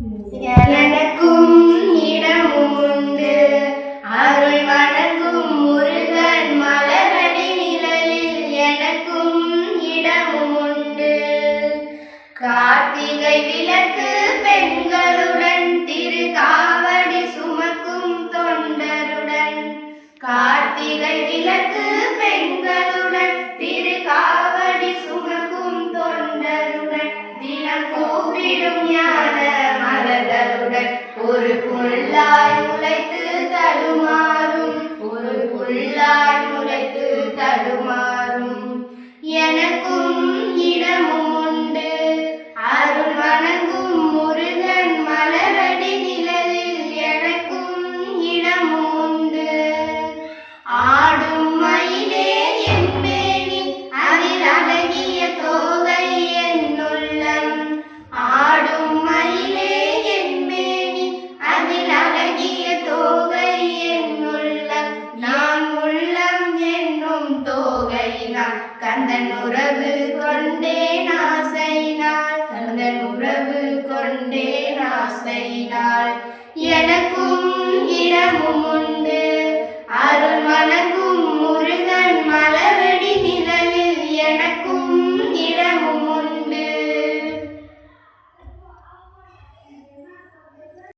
எனக்கும் இடமும் உண்டு அருள் வணக்கும் முருகன் மலரடி நிழலில் எனக்கும் இடமும் உண்டு கார்த்திகை விளக்கு பெண்களுடன் திரு காவடி சுமக்கும் தொண்டருடன். கார்த்திகை விளக்கு பெண்களுடன் திரு காவடி சுமக்கும் தொண்டருடன். தினம் கூப்பிடும் யார்? ஒரு புல்லாய் முளைத்து தந்தன் உறவு கொண்டேன் ஆசை நாள் தந்தன் உறவு கொண்டேன் ஆசை எனக்கும் இடமும் உண்டு.